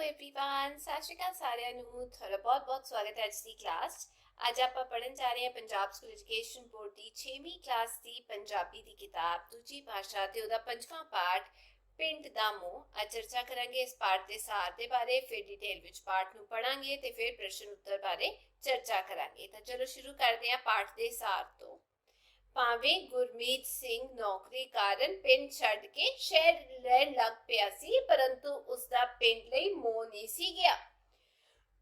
Everyone ਸਤਿ ਸ਼੍ਰੀ ਅਕਾਲ ਸਾਰਿਆਂ ਨੂੰ ਤੁਹਾਡਾ ਬਹੁਤ-ਬਹੁਤ ਸਵਾਗਤ ਹੈ ਅੱਜ ਦੀ ਕਲਾਸ 'ਚ। ਅੱਜ ਆਪਾਂ ਪੜ੍ਹਨ ਜਾ ਰਹੇ ਹਾਂ ਪੰਜਾਬ ਸਕੂਲ ਐਜੂਕੇਸ਼ਨ ਬੋਰਡ ਦੀ 6ਵੀਂ ਕਲਾਸ ਦੀ ਪੰਜਾਬੀ ਦੀ ਕਿਤਾਬ ਦੂਜੀ ਭਾਸ਼ਾ ਤੇ ਉਹਦਾ ਪੰਜਵਾਂ ਪਾਠ ਪਿੰਡ ਦਾ ਮੋਹ ਅੱਜ ਚਰਚਾ ਕਰਾਂਗੇ ਇਸ ਪਾਠ ਦੇ ਸਾਰ ਦੇ ਬਾਰੇ ਫਿਰ ਡਿਟੇਲ ਵਿੱਚ ਪਾਠ ਨੂੰ ਪੜਾਂਗੇ ਤੇ ਫਿਰ ਪ੍ਰਸ਼ਨ ਉੱਤਰ ਬਾਰੇ ਚਰਚਾ ਕਰਾਂਗੇ ਤਾਂ ਚਲੋ ਸ਼ੁਰੂ ਕਰਦੇ ਹਾਂ ਪਾਠ ਦੇ ਸਾਰ ਤੋਂ ਭਾਵੇਂ ਗੁਰਮੀਤ ਸਿੰਘ ਨੌਕਰੀ ਕਾਰਨ ਪਿੰਡ ਛੱਡ ਕੇ ਸ਼ਹਿਰ ਰਹਿਣ ਲੱਗ ਪਿਆ ਸੀ, ਪਰੰਤੂ ਉਸ ਦਾ ਪਿੰਡ ਲਈ ਮੋਹ ਨਹੀਂ ਸੀ ਗਿਆ।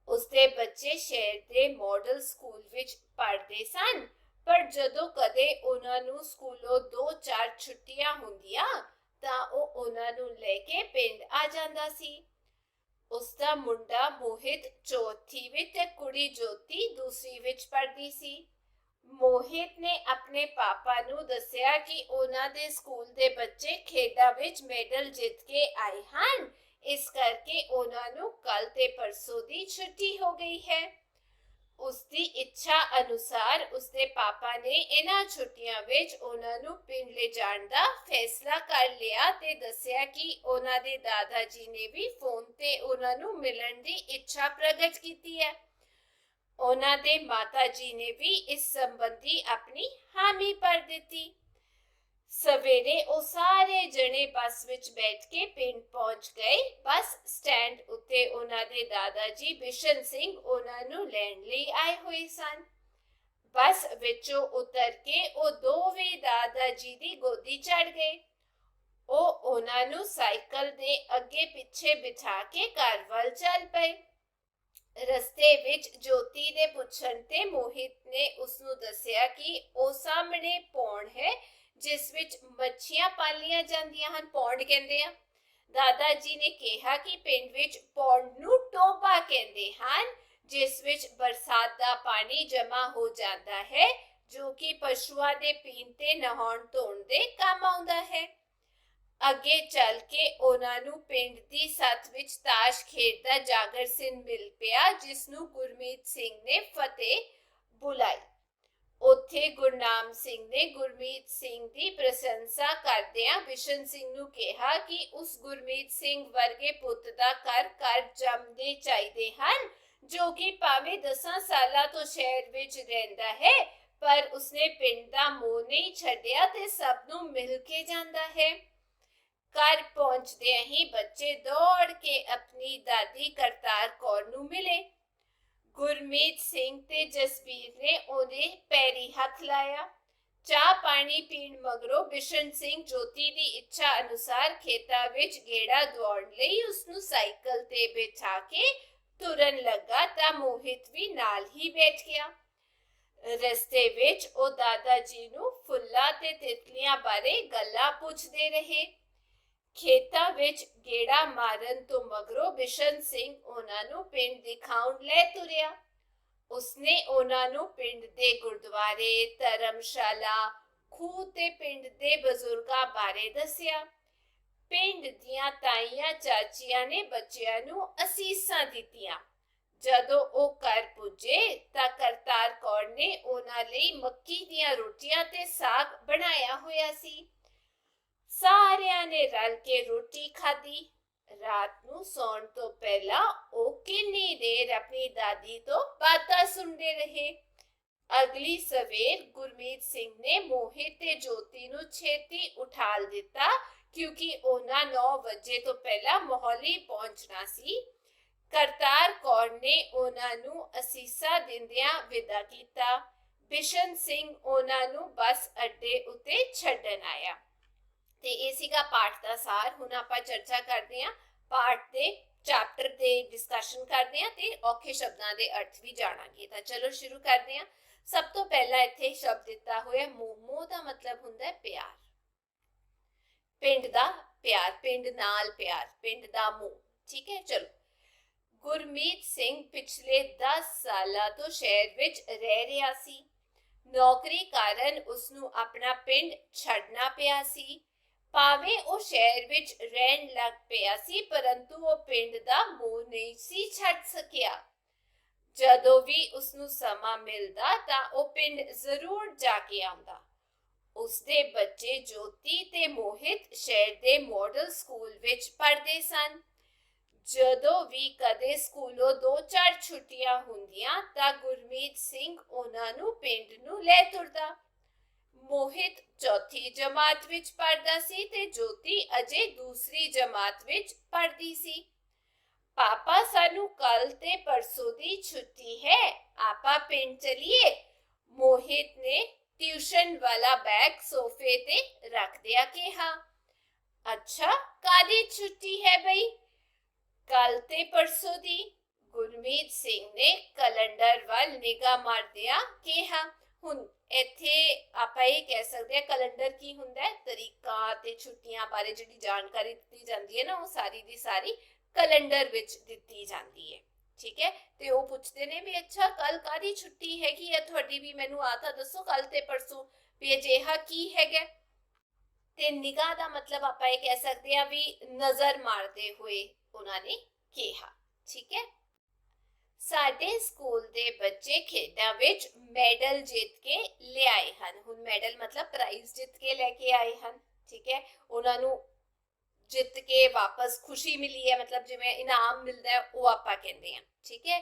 ਉਸਦੇ ਬੱਚੇ ਸ਼ਹਿਰ ਦੇ ਮਾਡਲ ਸਕੂਲ ਵਿੱਚ ਪੜ੍ਹਦੇ ਸਨ, ਪਰ ਜਦੋਂ ਕਦੇ ਉਹਨਾਂ ਨੂੰ ਸਕੂਲੋਂ 2-4 ਛੁੱਟੀਆਂ ਹੁੰਦੀਆਂ, ਤਾਂ ਉਹ ਉਹਨਾਂ ਨੂੰ ਲੈ ਕੇ ਪਿੰਡ ਆ ਜਾਂਦਾ ਸੀ। ਉਸ ਦਾ ਮੁੰਡਾ ਮੋਹਿਤ ਚੌਥੀ ਵਿੱਚ ਤੇ ਕੁੜੀ ਜੋਤੀ ਦੂਸਰੀ ਵਿੱਚ ਪੜ੍ਹਦੀ ਸੀ। ਮੋਹਿਤ ਨੇ ਆਪਣੇ ਪਾਪਾ ਨੂੰ ਦੱਸਿਆ ਕਿ ਉਹਨਾਂ ਦੇ ਸਕੂਲ ਦੇ ਬੱਚੇ ਖੇਡਾਂ ਵਿੱਚ ਮੈਡਲ ਜਿੱਤ ਕੇ ਆਏ ਹਨ। ਇਸ ਕਰਕੇ ਉਹਨਾਂ ਨੂੰ ਕੱਲ ਤੇ ਪਰਸੋਂ ਦੀ ਛੁੱਟੀ ਹੋ ਗਈ ਹੈ। ਉਸ ਦੀ ਇੱਛਾ ਅਨੁਸਾਰ ਉਸਦੇ ਪਾਪਾ ਨੇ ਇਹਨਾਂ ਛੁੱਟੀਆਂ ਵਿੱਚ ਉਹਨਾਂ ਨੂੰ ਪਿੰਡ ਲੈ ਜਾਣ ਦਾ ਫੈਸਲਾ ਕਰ ਲਿਆ ਤੇ ਦੱਸਿਆ ਕਿ ਉਹਨਾਂ ਦੇ ਦਾਦਾ ਜੀ ਨੇ ਵੀ ਫੋਨ ਤੇ ਉਹਨਾਂ ਨੂੰ ਮਿਲਣ ਦੀ ਇੱਛਾ ਪ੍ਰਗਟ ਕੀਤੀ ਹੈ। ਉਹਨਾਂ ਦੇ ਮਾਤਾ ਜੀ ਨੇ ਵੀ ਇਸ ਸੰਬੰਧੀ ਆਪਣੀ ਹਾਮੀ ਭਰ ਦਿੱਤੀ। ਸਵੇਰੇ ਉਹ ਸਾਰੇ ਜਣੇ ਬੱਸ ਵਿੱਚ ਬੈਠ ਕੇ ਪਿੰਡ ਪਹੁੰਚ ਗਏ। ਬੱਸ ਸਟੈਂਡ ਉੱਤੇ ਉਹਨਾਂ ਦੇ ਦਾਦਾ ਜੀ ਬਿਸ਼ਨ ਸਿੰਘ ਉਹਨਾਂ ਨੂੰ ਲੈਣ ਲਈ ਆਏ ਹੋਏ ਸਨ। ਬੱਸ ਵਿੱਚੋਂ ਉਤਰ ਕੇ ਉਹ ਦੋਵੇਂ ਦਾਦਾ ਜੀ ਦੀ ਗੋਦੀ ਚੜ ਗਏ। ਉਹ ਉਹਨਾਂ ਨੂੰ ਸਾਈਕਲ ਦੇ ਅੱਗੇ ਪਿੱਛੇ ਬਿਠਾ ਕੇ ਘਰ ਵੱਲ ਚੱਲ ਪਏ। ਰਸਤੇ ਵਿੱਚ ਜੋਤੀ ਦੇ ਪੁੱਛਣ ਤੇ ਮੋਹਿਤ ਨੇ ਉਸ ਨੂੰ ਦੱਸਿਆ ਕਿ ਉਹ ਸਾਹਮਣੇ ਪੌਣ ਹੈ, ਜਿਸ ਵਿੱਚ ਮੱਛੀਆਂ ਪਾਲੀਆਂ ਜਾਂਦੀਆਂ ਹਨ ਪੌਂਡ ਕਹਿੰਦੇ ਆ। ਦਾਦਾ ਜੀ ਨੇ ਕਿਹਾ ਕਿ ਪਿੰਡ ਵਿੱਚ ਪੌਂਡ ਨੂੰ ਟੋਬਾ ਕਹਿੰਦੇ ਹਨ, ਜਿਸ ਵਿੱਚ ਬਰਸਾਤ ਦਾ ਪਾਣੀ ਜਮ੍ਹਾਂ ਹੋ ਜਾਂਦਾ ਹੈ, ਜੋ ਕਿ ਪਸ਼ੂਆਂ ਦੇ ਪੀਣ ਤੇ ਨਹਾਉਣ ਧੋਣ ਦੇ ਕੰਮ ਆਉਂਦਾ ਹੈ। ਅੱਗੇ ਚੱਲ ਕੇ ਉਹਨਾਂ ਨੂੰ ਪਿੰਡ ਦੀ ਸੱਤ ਵਿੱਚ ਤਾਸ਼ ਖੇਡਦਾ ਜਾਗਰ ਸਿੰਘ ਮਿਲ ਪਿਆ, ਜਿਸ ਨੂੰ ਗੁਰਮੀਤ ਸਿੰਘ ਨੇ ਫਤਿਹ ਬੁਲਾਈ। ਉੱਥੇ ਗੁਰਨਾਮ ਸਿੰਘ ਨੇ ਗੁਰਮੀਤ ਸਿੰਘ ਦੀ ਪ੍ਰਸ਼ੰਸਾ ਕਰਦਿਆਂ ਬਿਸ਼ਨ ਸਿੰਘ ਨੂੰ ਕਿਹਾ ਕਿ ਉਸ ਗੁਰਮੀਤ ਸਿੰਘ ਵਰਗੇ ਪੁੱਤ ਦਾ ਘਰ ਘਰ ਜੰਮਦੇ ਚਾਹੀਦੇ ਹਨ, ਜੋ ਕਿ ਭਾਵੇਂ 10 ਸਾਲਾਂ ਤੋਂ ਸ਼ਹਿਰ ਵਿੱਚ ਰਹਿੰਦਾ ਹੈ, ਪਰ ਉਸਨੇ ਪਿੰਡ ਦਾ ਮੋਹ ਨਹੀਂ ਛੱਡਿਆ ਤੇ ਸਭ ਨੂੰ ਮਿਲ ਕੇ ਜਾਂਦਾ ਹੈ। ਘਰ ਪਹੁੰਚਦੇ ਹੀ ਬੱਚੇ ਦੌੜ ਕੇ ਆਪਣੀ ਦਾਦੀ ਕਰਤਾਰ ਕੌਰ ਨੂੰ ਮਿਲੇ। ਗੁਰਮੀਤ ਸਿੰਘ ਤੇ ਜਸਬੀਰ ਨੇ ਉਹਦੇ ਪੈਰੀ ਹੱਥ ਲਾਇਆ। ਚਾਹ ਪਾਣੀ ਪੀਣ ਮਗਰੋਂ ਬਿਸ਼ਨ ਸਿੰਘ ਜੋਤੀ ਦੀ ਇੱਛਾ ਅਨੁਸਾਰ ਖੇਤਾਂ ਵਿੱਚ ਗੇੜਾ ਦੌੜਨ ਲਈ ਉਸ ਨੂੰ ਸਾਈਕਲ ਤੇ ਬਿਠਾ ਕੇ ਤੁਰਨ ਲੱਗਾ ਤਾਂ ਮੋਹਿਤ ਵੀ ਨਾਲ ਹੀ ਬੈਠ ਗਿਆ। ਰਸਤੇ ਵਿੱਚ ਉਹ ਦਾਦਾ ਜੀ ਨੂੰ ਫੁੱਲਾਂ ਤੇ ਤਿਤਲੀਆਂ ਬਾਰੇ ਗੱਲਾਂ ਪੁੱਛਦੇ ਰਹੇ। ਖੇਤਾਂ ਵਿੱਚ ਗੇੜਾ ਮਾਰਨ ਤੋਂ ਮਗਰੋਂ ਬਿਸ਼ਨ ਸਿੰਘ ਉਹਨਾਂ ਨੂੰ ਪਿੰਡ ਦਿਖਾਉਣ ਲੈ ਤੁਰਿਆ। ਉਸਨੇ ਉਹਨਾਂ ਨੂੰ ਪਿੰਡ ਦੇ ਗੁਰਦੁਆਰੇ, ਧਰਮਸ਼ਾਲਾ, ਖੂਹ ਤੇ ਪਿੰਡ ਦੇ ਬਜ਼ੁਰਗਾਂ ਬਾਰੇ ਦੱਸਿਆ। ਪਿੰਡ ਦੀਆਂ ਤਾਈਆਂ ਚਾਚੀਆਂ ਨੇ ਬੱਚਿਆਂ ਨੂੰ ਅਸੀਸਾਂ ਦਿੱਤੀਆਂ। ਜਦੋਂ ਉਹ ਘਰ ਪੁੱਜੇ ਤਾਂ ਕਰਤਾਰ ਕੌਰ ਨੇ ਉਹਨਾਂ ਲਈ ਮੱਕੀ ਦੀਆਂ ਰੋਟੀਆਂ ਤੇ ਸਾਗ ਬਣਾਇਆ ਹੋਇਆ ਸੀ। ਸਾਰਿਆਂ ਨੇ ਰਲ ਕੇ ਰੋਟੀ ਖਾਧੀ। ਰਾਤ ਨੂੰ ਸੌਣ ਤੋਂ ਪਹਿਲਾਂ ਉਹ ਕਿੰਨੀ ਦੇਰ ਆਪਣੀ ਦਾਦੀ ਤੋਂ ਬਾਤਾਂ ਸੁਣਦੇ ਰਹੇ। ਅਗਲੀ ਸਵੇਰ ਗੁਰਮੀਤ ਸਿੰਘ ਨੇ ਮੋਹਿਤ ਤੇ ਜੋਤੀ ਨੂੰ ਛੇਤੀ ਉਠਾਲ ਦਿੱਤਾ ਕਿਉਂਕਿ ਉਹਨਾਂ 9 ਵਜੇ ਤੋਂ ਪਹਿਲਾਂ ਮੋਹਾਲੀ ਪਹੁੰਚਣਾ ਸੀ। ਕਰਤਾਰ ਕੌਰ ਨੇ ਉਹਨਾਂ ਨੂੰ ਅਸੀਸਾਂ ਦਿੰਦਿਆਂ ਵਿਦਾ ਕੀਤਾ। ਬਿਸ਼ਨ ਸਿੰਘ ਉਹਨਾਂ ਨੂੰ ਬੱਸ ਅੱਡੇ ਉੱਤੇ ਛੱਡਣ ਆਇਆ। ਤੇ ਇਹ ਸੀਗਾ ਪਾਠ ਦਾ ਸਾਰ। ਹੁਣ ਆਪਾਂ ਚਰਚਾ ਕਰਦੇ ਹਾਂ ਪਾਠ ਦੇ ਚੈਪਟਰ ਦੇ ਡਿਸਕਸ਼ਨ ਕਰਦੇ ਹਾਂ ਤੇ ਔਖੇ ਸ਼ਬਦਾਂ ਦੇ ਅਰਥ ਵੀ ਜਾਣਾਂਗੇ। ਤਾਂ ਚਲੋ ਸ਼ੁਰੂ ਕਰਦੇ ਹਾਂ। ਸਭ ਤੋਂ ਪਹਿਲਾਂ ਇੱਥੇ ਸ਼ਬਦ ਦਿੱਤਾ ਹੋਇਆ ਮੋਹ। ਦਾ ਮਤਲਬ ਹੁੰਦਾ ਹੈ ਪਿਆਰ। ਪਿੰਡ ਦਾ ਪਿਆਰ, ਪਿੰਡ ਨਾਲ ਪਿਆਰ, ਪਿੰਡ ਦਾ ਮੋਹ। ਠੀਕ ਹੈ, ਚਲੋ। ਗੁਰਮੀਤ ਸਿੰਘ ਪਿਛਲੇ 10 ਸਾਲਾਂ ਤੋਂ ਸ਼ਹਿਰ ਵਿੱਚ ਰਹਿ ਰਿਹਾ ਸੀ। ਨੌਕਰੀ ਕਾਰਨ ਉਸ ਨੂੰ ਆਪਣਾ ਪਿੰਡ ਛੱਡਣਾ ਪਿਆ ਸੀ। ਭਾਵੇਂ ਉਹ ਸ਼ਹਿਰ ਵਿੱਚ ਰਹਿਣ ਲੱਗ ਪਿਆ ਸੀ, ਪਰੰਤੂ ਉਹ ਪਿੰਡ ਦਾ ਮੋਹ ਨਹੀਂ ਸੀ ਛੱਡ ਸਕਿਆ। ਜਦੋਂ ਵੀ ਉਸ ਨੂੰ ਸਮਾਂ ਮਿਲਦਾ ਤਾਂ ਉਹ ਪਿੰਡ ਜ਼ਰੂਰ ਜਾ ਕੇ ਆਉਂਦਾ। ਉਸਦੇ ਬੱਚੇ ਜੋਤੀ ਤੇ ਮੋਹਿਤ ਸ਼ਹਿਰ ਦੇ ਮਾਡਲ ਸਕੂਲ ਵਿੱਚ ਪੜ੍ਹਦੇ ਸਨ। ਜਦੋਂ ਵੀ ਕਦੇ ਸਕੂਲੋਂ ਦੋ ਚਾਰ ਛੁੱਟੀਆਂ ਹੁੰਦੀਆਂ ਤਾਂ ਗੁਰਮੀਤ ਸਿੰਘ ਉਹਨਾਂ ਨੂੰ ਪਿੰਡ ਨੂੰ ਲੈ ਤੁਰਦਾ। ਮੋਹਿਤ ਚੌਥੀ ਜਮਾਤ ਵਿੱਚ ਪੜ੍ਹਦਾ ਸੀ ਤੇ ਜੋਤੀ ਅਜੇ ਦੂਸਰੀ ਜਮਾਤ ਵਿੱਚ ਪੜ੍ਹਦੀ ਸੀ। ਪਾਪਾ, ਸਾਨੂੰ ਕੱਲ ਤੇ ਪਰਸੋਂ ਦੀ ਛੁੱਟੀ ਹੈ। ਆਪਾ ਪਿੰਡ ਚਲੀਏ। ਮੋਹਿਤ ਨੇ ਟਿਊਸ਼ਨ ਵਾਲਾ ਬੈਗ ਸੋਫੇ ਤੇ ਰੱਖ ਦਿਆ ਕਿਹਾ। ਅੱਛਾ ਕਾਦੀ ਛੁੱਟੀ ਹੈ ਬਈ? ਕੱਲ ਤੇ ਪਰਸੋਂ ਦੀ। ਗੁਰਮੀਤ ਸਿੰਘ ਨੇ ਕੈਲੰਡਰ ਵੱਲ ਨਿਗਾਹ ਮਾਰਦਿਆਂ ਕਿਹਾ। ਹੁਣ ਇੱਥੇ ਆਪਾਂ ਇਹ ਕਹਿ ਸਕਦੇ ਹਾਂ ਕੈਲੰਡਰ ਕੀ ਹੁੰਦਾ ਹੈ? ਤਰੀਕਾ ਤੇ ਛੁੱਟੀਆਂ ਬਾਰੇ ਜਿਹੜੀ ਜਾਣਕਾਰੀ ਦਿੱਤੀ ਜਾਂਦੀ ਹੈ ਨਾ, ਉਹ ਸਾਰੀ ਦੀ ਸਾਰੀ ਕੈਲੰਡਰ ਵਿੱਚ ਦਿੱਤੀ ਜਾਂਦੀ ਹੈ। ਠੀਕ ਹੈ? ਤੇ ਉਹ ਪੁੱਛਦੇ ਨੇ ਵੀ ਅੱਛਾ ਕੱਲ ਕਾਦੀ ਛੁੱਟੀ ਹੈਗੀ ਹੈ? ਤੁਹਾਡੀ ਵੀ ਮੈਨੂੰ ਆ ਤਾਂ ਦੱਸੋ ਕੱਲ ਤੇ ਪਰਸੋਂ ਵੀ ਅਜਿਹਾ ਕੀ ਹੈਗਾ? ਤੇ ਨਿਗਾਹ ਦਾ ਮਤਲਬ ਆਪਾਂ ਇਹ ਕਹਿ ਸਕਦੇ ਹਾਂ ਵੀ ਨਜ਼ਰ ਮਾਰਦੇ ਹੋਏ ਉਹਨਾਂ ਨੇ ਕਿਹਾ। ਠੀਕ ਹੈ? ਸਾਡੇ ਸਕੂਲ ਦੇ ਬੱਚੇ ਖੇਡਾਂ ਵਿੱਚ ਮੈਡਲ ਜਿੱਤ ਕੇ ਲਿਆਏ ਹਨ। ਹੁਣ ਮੈਡਲ ਮਤਲਬ ਪ੍ਰਾਈਜ਼ ਜਿੱਤ ਕੇ ਲੈ ਕੇ ਆਏ ਹਨ, ਠੀਕ ਹੈ? ਉਹਨਾਂ ਨੂੰ ਜਿੱਤ ਕੇ ਵਾਪਸ ਖੁਸ਼ੀ ਮਿਲੀ ਹੈ, ਮਤਲਬ ਜਿਵੇਂ ਇਨਾਮ ਮਿਲਦਾ ਹੈ, ਉਹ ਆਪਾਂ ਕਹਿੰਦੇ ਹਾਂ, ਠੀਕ ਹੈ?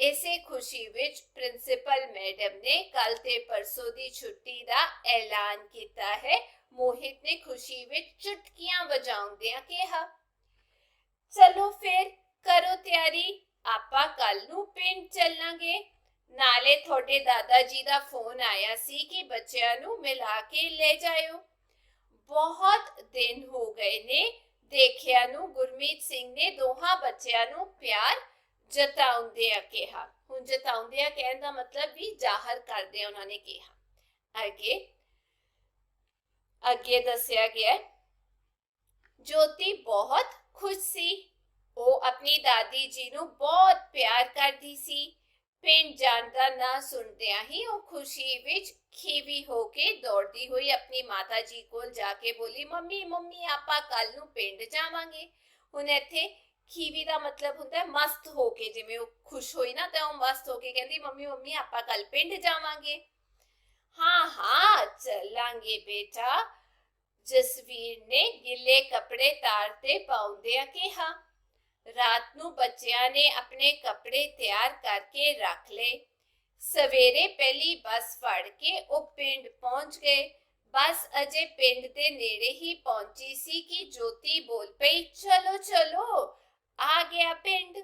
ਇਸੇ ਖੁਸ਼ੀ ਵਿੱਚ ਪ੍ਰਿੰਸੀਪਲ ਮੈਡਮ ਨੇ ਕੱਲ ਤੇ ਪਰਸੋਂ ਦੀ ਛੁੱਟੀ ਦਾ ਐਲਾਨ ਕੀਤਾ ਹੈ। ਮੋਹਿਤ ਨੇ ਖੁਸ਼ੀ ਵਿੱਚ ਚੁਟਕੀਆਂ ਵਜਾਉਂਦਿਆਂ ਕਿਹਾ, ਚਲੋ ਫਿਰ, ਕਰੋ ਤਿਆਰੀ। ਆਪਾਂ ਕੱਲ ਨੂੰ ਪਿੰਡ ਚੱਲਾਂਗੇ। ਨਾਲੇ ਤੁਹਾਡੇ ਦਾਦਾ ਜੀ ਦਾ ਫੋਨ ਆਇਆ ਸੀ ਕਿ ਬੱਚਿਆਂ ਨੂੰ ਮਿਲਾ ਕੇ ਲੈ ਜਾਇਓ। ਬਹੁਤ ਦਿਨ ਹੋ ਗਏ ਨੇ ਦੇਖਿਆ ਨੂੰ ਗੁਰਮੀਤ ਸਿੰਘ ਨੇ ਦੋਹਾਂ ਬੱਚਿਆਂ ਨੂੰ ਪਿਆਰ ਜਤਾਉਂਦਿਆਂ ਕਿਹਾ। ਹੁਣ ਜਤਾਉਂਦਿਆਂ ਕਹਿਣ ਦਾ ਮਤਲਬ ਵੀ ਜ਼ਾਹਰ ਕਰਦੇ ਉਹਨਾਂ ਨੇ ਕਿਹਾ। ਅੱਗੇ ਅੱਗੇ ਦੱਸਿਆ ਗਿਆ, ਜੋਤੀ ਬਹੁਤ ਖੁਸ਼ ਸੀ। ਉਹ ਆਪਣੀ ਦਾਦੀ ਜੀ ਨੂੰ ਬਹੁਤ ਪਿਆਰ ਕਰਦੀ ਸੀ। ਪਿੰਡ ਜਾਣ ਦਾ ਨਾਂ ਸੁਣਦਿਆਂ ਹੀ ਉਹ ਖੁਸ਼ੀ ਵਿੱਚ ਖੀਵੀ ਹੋ ਕੇ ਦੌੜਦੀ ਹੋਈ ਆਪਣੀ ਮਾਤਾ ਜੀ ਕੋਲ ਜਾ ਕੇ ਬੋਲੀ, ਮੰਮੀ ਮੰਮੀ, ਆਪਾਂ ਕੱਲ ਨੂੰ ਪਿੰਡ ਜਾਵਾਂਗੇ। ਹੁਣ ਇੱਥੇ ਖੀਵੀ ਦਾ ਮਤਲਬ ਹੁੰਦਾ ਮਸਤ ਹੋ ਕੇ। ਜਿਵੇਂ ਉਹ ਖੁਸ਼ ਹੋਈ ਨਾ ਤਾਂ ਉਹ ਮਸਤ ਹੋ ਕੇ ਕਹਿੰਦੀ, ਮੰਮੀ ਮੰਮੀ, ਆਪਾਂ ਕੱਲ ਪਿੰਡ ਜਾਵਾਂਗੇ। ਹਾਂ ਹਾਂ, ਚੱਲਾਂਗੇ ਬੇਟਾ। ਜਸਵੀਰ ਨੇ ਗਿੱਲੇ ਕੱਪੜੇ ਤਾਰ ਤੇ ਪਾਉਂਦਿਆਂ ਕਿਹਾ। ਰਾਤ ਨੂੰ ਬੱਚਿਆਂ ਨੇ ਆਪਣੇ ਕੱਪੜੇ ਤਿਆਰ ਕਰਕੇ ਰੱਖ ਲਏ। ਸਵੇਰੇ ਪਹਿਲੀ ਬੱਸ ਫੜ ਕੇ ਉਹ ਪਿੰਡ ਪਹੁੰਚ ਗਏ। ਬੱਸ ਅਜੇ ਪਿੰਡ ਦੇ ਨੇੜੇ ਹੀ ਪਹੁੰਚੀ ਸੀ ਕਿ ਜੋਤੀ ਬੋਲ ਪਈ, ਚਲੋ ਚਲੋ, ਆ ਗਿਆ ਪਿੰਡ।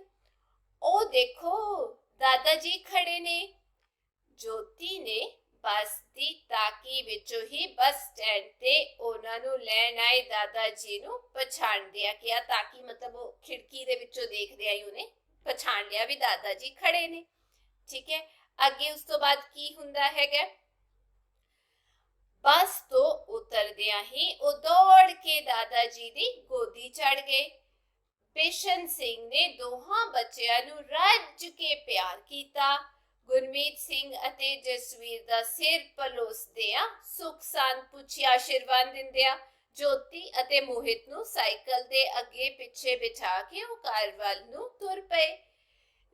ਉਹ ਦੇਖੋ, ਦਾਦਾ ਜੀ ਖੜੇ ਨੇ। ਜੋਤੀ ਨੇ ਬੱਸ ਦੀ ਤਾਕੀ ਵਿੱਚੋਂ ਹੀ ਬੱਸ ਸਟੈਂਡ ਤੇ ਉਹਨਾਂ ਨੂੰ ਲੈਣ ਆਏ ਦਾਦਾ ਜੀ ਨੂੰ ਪਛਾਣ ਲਿਆ ਕਿ ਤਾਕੀ ਮਤਲਬ ਉਹ ਖਿੜਕੀ ਦੇ ਵਿੱਚੋਂ ਦੇਖਦੇ ਆਈ ਉਹਨੇ ਪਛਾਣ ਲਿਆ ਵੀ ਦਾਦਾ ਜੀ ਖੜੇ ਨੇ। ਠੀਕ ਹੈ, ਅੱਗੇ ਉਸ ਤੋਂ ਬਾਅਦ ਕੀ ਹੁੰਦਾ ਹੈਗਾ? ਬੱਸ ਤੋਂ ਉਤਰਦਿਆਂ ਹੀ ਉਹ ਦੌੜ ਕੇ ਦਾਦਾ ਜੀ ਦੀ ਗੋਦੀ ਚੜ ਗਏ। ਬਿਸ਼ਨ ਸਿੰਘ ਨੇ ਦੋਹਾਂ ਬੱਚਿਆਂ ਨੂੰ ਰੱਜ ਕੇ ਪਿਆਰ ਕੀਤਾ। ਗੁਰਮੀਤ ਸਿੰਘ ਅਤੇ ਜਸਵੀਰ ਦਾ ਸਿਰ ਪਲੋਸਦਿਆਂ ਸੁਖ ਸਾਨ ਪੁੱਛੀ ਆਸ਼ੀਰਵਾਦ ਦਿੰਦਿਆਂ ਜੋਤੀ ਅਤੇ ਮੋਹਿਤ ਨੂੰ ਸਾਈਕਲ ਦੇ ਅੱਗੇ ਪਿੱਛੇ ਬਿਠਾ ਕੇ ਉਹ ਕਾਰ ਵੱਲ ਨੂੰ ਤੁਰ ਪਏ।